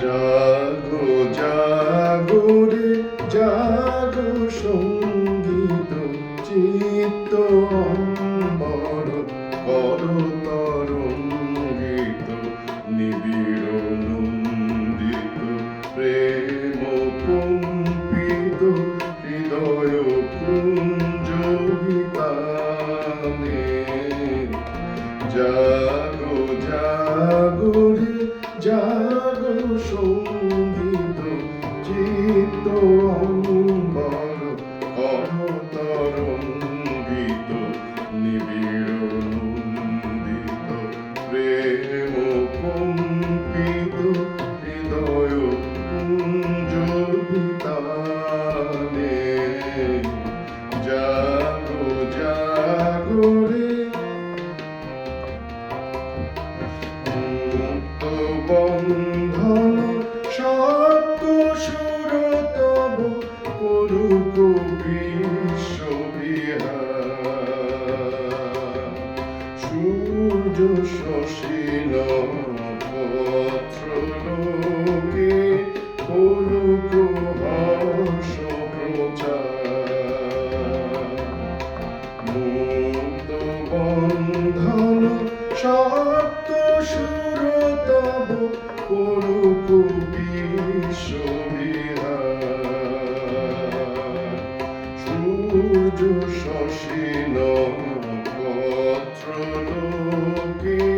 জাগো জাগো রে, জাগো সংগীত, চিত্ত অম্বর কর তরঙ্গিত, নিবিড় নন্দিত, প্রেম কম্পিত, হৃদয় কুঞ্জ বিতানে। জাগো জাগো রে, জাগো সংগীত চিত্ত অম্বর অনতরঙ্গিত নিবিড় নন্দিত প্রেম কম্পিত হৃদয় কুঞ্জ বিতানে জাগো জাগো রে মুক্ত তব করুক বিশ্ববিহার সূর্য শশীল পত্র লোকে